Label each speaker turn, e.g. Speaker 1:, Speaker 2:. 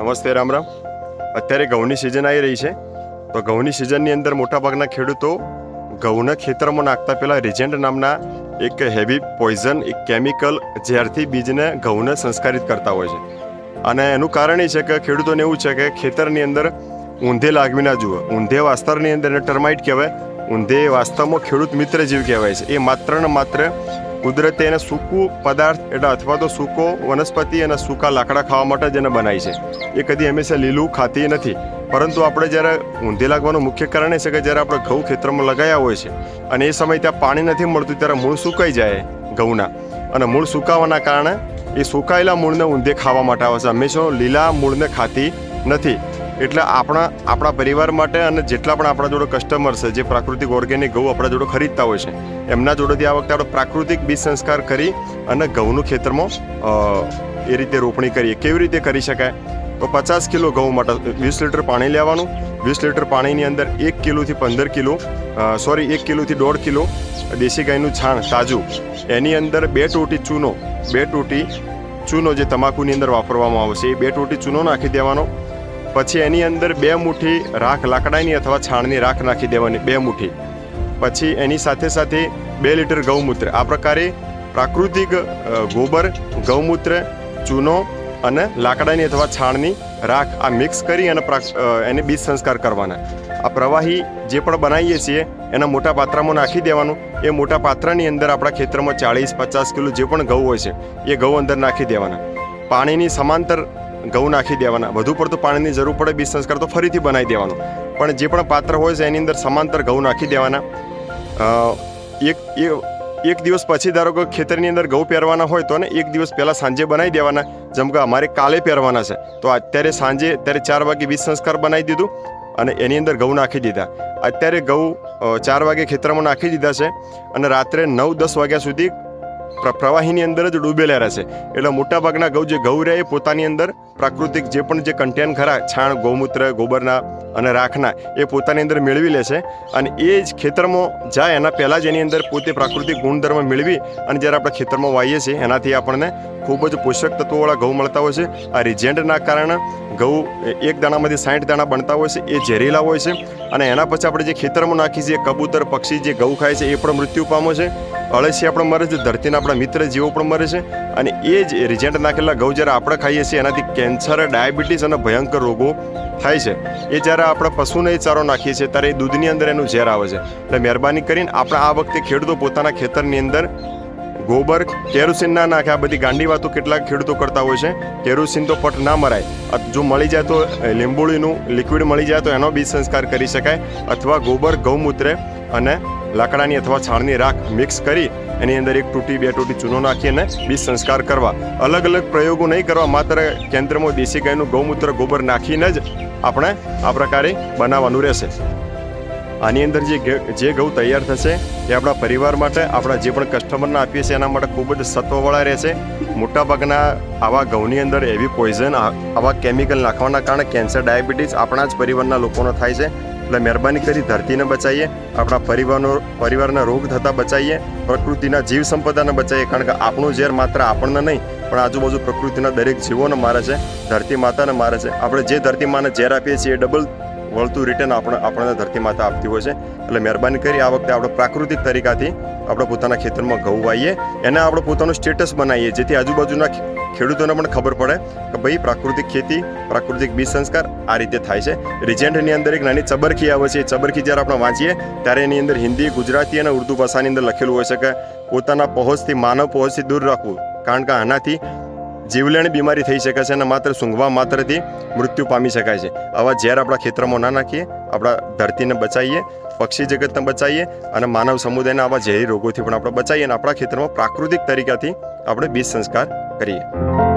Speaker 1: નમસ્તે, રામ રામ. અત્યારે ઘઉંની સિઝન આવી રહી છે. તો ઘઉંની સિઝનની અંદર મોટાભાગના ખેડૂતો ઘઉંના ખેતરમાં નાખતા પહેલાં રિજેન્ટ નામના એક હેવી પોઈઝન એક કેમિકલ ઝેરથી બીજને ઘઉંને સંસ્કારિત કરતા હોય છે. અને એનું કારણ એ છે કે ખેડૂતોને એવું છે કે ખેતરની અંદર ઊંધે લાગવી ના જુએ. ઊંધે વાસ્તરની અંદર ટર્માઇટ કહેવાય. ઊંધે વાસ્તવમાં ખેડૂત મિત્ર જેવું કહેવાય છે. એ માત્ર ને માત્ર કુદરતે એને સૂકું પદાર્થ એટલે અથવા તો સૂકો વનસ્પતિ અને સૂકા લાકડા ખાવા માટે જ એને બનાવી છે. એ કદી હંમેશા લીલું ખાતી નથી. પરંતુ આપણે જ્યારે ઊંધે લાગવાનું મુખ્ય કારણ એ છે કે જ્યારે આપણે ઘઉં ખેતરમાં લગાવ્યા હોય છે અને એ સમય ત્યાં પાણી નથી મળતું ત્યારે મૂળ સુકાઈ જાય ઘઉંના. અને મૂળ સુકાવાના કારણે એ સુકાયેલા મૂળને ઊંધે ખાવા માટે આવે છે. હંમેશા લીલા મૂળને ખાતી નથી. એટલે આપણા આપણા પરિવાર માટે અને જેટલા પણ આપણા જોડે કસ્ટમર છે, જે પ્રાકૃતિક ઓર્ગેનિક ઘઉં આપણા જોડે ખરીદતા હોય છે, એમના જોડેથી આ વખતે આપણે પ્રાકૃતિક બીજ સંસ્કાર કરી અને ઘઉંનું ખેતરમાં એ રીતે રોપણી કરીએ. કેવી રીતે કરી શકાય? તો પચાસ કિલો ઘઉં માટે વીસ લીટર પાણી લેવાનું. વીસ લીટર પાણીની અંદર એક કિલોથી પંદર કિલો સોરી એક કિલોથી દોઢ કિલો દેશી ગાયનું છાણ તાજું એની અંદર બે ટોટી ચૂનો, બે ટોટી ચૂનો જે તમાકુની અંદર વાપરવામાં આવશે એ બે ટોટી ચૂનો નાખી દેવાનો. પછી એની અંદર બે મુઠ્ઠી રાખ લાકડાની અથવા છાણની રાખ નાખી દેવાની, બે મુઠ્ઠી. પછી એની સાથે સાથે બે લીટર ગૌમૂત્ર. આ પ્રકારે પ્રાકૃતિક ગોબર, ગૌમૂત્ર, ચૂનો અને લાકડાની અથવા છાણની રાખ આ મિક્સ કરી અને એને બીજ સંસ્કાર કરવાના. આ પ્રવાહી જે પણ બનાવીએ છીએ, એના મોટા પાત્રામાં નાખી દેવાનું. એ મોટા પાત્રની અંદર આપણા ખેતરમાં ચાળીસ પચાસ કિલો જે પણ ઘઉં હોય છે, એ ઘઉં અંદર નાખી દેવાના. પાણીની સમાંતર ઘઉં નાખી દેવાના. વધુ પડતું પાણીની જરૂર પડે બીજ સંસ્કાર તો ફરીથી બનાવી દેવાનું. પણ જે પણ પાત્ર હોય છે, એની અંદર સમાંતર ઘઉં નાખી દેવાના. એક એક દિવસ પછી ધારો કે ખેતરની અંદર ઘઉં પહેરવાના હોય તો ને એક દિવસ પહેલાં સાંજે બનાવી દેવાના. જેમ કે અમારે કાલે પહેરવાના છે. તો અત્યારે સાંજે ત્યારે ચાર વાગે બીજ સંસ્કાર બનાવી દીધું અને એની અંદર ઘઉં નાખી દીધા. અત્યારે ઘઉં ચાર વાગે ખેતરમાં નાખી દીધા છે અને રાત્રે નવ, દસ વાગ્યા સુધી પ્રવાહીની અંદર જ ડૂબેલા રહેશે. એટલે મોટાભાગના ઘઉં જે ઘઉં રહે એ પોતાની અંદર પ્રાકૃતિક જે પણ જે કન્ટેન ખરા, છાણ, ગૌમૂત્ર, ગોબરના અને રાખના એ પોતાની અંદર મેળવી લેશે અને એ જ ખેતરમાં જાય એના પહેલાં જ એની અંદર પોતે પ્રાકૃતિક ગુણધર્મ મેળવી અને જ્યારે આપણે ખેતરમાં વાવીએ છીએ, એનાથી આપણને ખૂબ જ પોષક તત્વોવાળા ઘઉં મળતા હોય છે. આ રિજેન્ટના કારણે ઘઉં એક દાણામાંથી સાઠ દાણા બનતા હોય છે, એ ઝેરીલા હોય છે અને એના પછી આપણે જે ખેતરમાં નાખી છીએ કબૂતર, પક્ષી જે ઘઉં ખાય છે, એ પણ મૃત્યુ પામે છે. અળસિયા પણ મરે છે, ધરતીના આપણા મિત્ર જીવો પણ મરે છે અને એ જ રિજેન્ટ નાખેલા ઘઉં જ્યારે આપણે ખાઈએ છીએ, એનાથી કેન્સર ડાયાબિટીસ અને ભયંકર રોગો થાય છે. એ જ્યારે આપણે પશુને ચારો નાખીએ છીએ, ત્યારે એ દૂધની અંદર એનું ઝેર આવે છે. એટલે મહેરબાની કરીને આપણે આ વખતે ખેડૂતો પોતાના ખેતરની અંદર ગોબર, કેરોસીન ના નાખે. આ બધી ગાંડી વાતો કેટલાક ખેડૂતો કરતા હોય છે. કેરોસીન તો પટ ના મરાય. જો મળી જાય તો લીંબોળીનું લિક્વિડ મળી જાય તો એનો બી સંસ્કાર કરી શકાય. અથવા ગોબર, ગૌમૂત્ર અને લાકડાની અથવા છાણની રાખ મિક્સ કરી એની અંદર એક ટૂટી બે ટૂટી ચૂનો નાખી અને બીજ સંસ્કાર કરવા. અલગ અલગ પ્રયોગો નહીં કરવા, માત્ર કેન્દ્રમાં દેશી ગાયનું ગૌમૂત્ર, ગોબર નાખીને જ આપણે આ પ્રકારે બનાવવાનું રહેશે. આની અંદર જે જે ઘઉં તૈયાર થશે એ આપણા પરિવાર માટે, આપણા જે પણ કસ્ટમરને આપીએ છીએ, એના માટે ખૂબ જ સત્વવાળા રહેશે. મોટાભાગના આવા ઘઉંની અંદર એવી પોઈઝન આવા કેમિકલ નાખવાના કારણે કેન્સર ડાયાબિટીસ આપણા જ પરિવારના લોકોનો થાય છે. એટલે મહેરબાની કરી ધરતીને બચાવીએ આપણા પરિવારનો પરિવારના રોગ થતાં બચાવીએ પ્રકૃતિના જીવ સંપદાને બચાવીએ કારણ કે આપણું ઝેર માત્ર આપણને નહીં, પણ આજુબાજુ પ્રકૃતિના દરેક જીવોને મારે છે, ધરતી માતાને મારે છે. આપણે જે ધરતી માને ઝેર આપીએ છીએ એ ડબલ વળતું રિટર્ન આપણે, આપણને ધરતી માતા આપતી હોય છે. એટલે મહેરબાની કરી આ વખતે આપણે પ્રાકૃતિક તરીકાથી આપણે પોતાના ખેતરમાં ઘઉં વાવીએ. એને આપણે પોતાનું સ્ટેટસ બનાવીએ, જેથી આજુબાજુના ખેડૂતોને પણ ખબર પડે કે ભાઈ પ્રાકૃતિક ખેતી, પ્રાકૃતિક બીજ સંસ્કાર આ રીતે થાય છે. રિજેન્ટની અંદર એક નાની ચબરખી આવે છે. એ ચબરખી જ્યારે આપણે વાંચીએ, ત્યારે એની અંદર હિન્દી, ગુજરાતી અને ઉર્દુ ભાષાની અંદર લખેલું હોય છે કે પોતાના પહોંચથી માનવ પહોંચથી દૂર રાખવું. કારણ કે આનાથી જીવલેણ બીમારી થઈ શકે છે અને માત્ર સૂંઘવા માત્રથી મૃત્યુ પામી શકાય છે. આવા ઝેર આપણા ખેતરમાં ના નાખીએ, આપણા ધરતીને બચાવીએ, પક્ષી જગતને બચાવીએ અને માનવ સમુદાયના આવા ઝેરી રોગોથી પણ આપણે બચાવીએ અને આપણા ખેતરમાં પ્રાકૃતિક તરીકાથી આપણે બીજ સંસ્કાર કરીએ.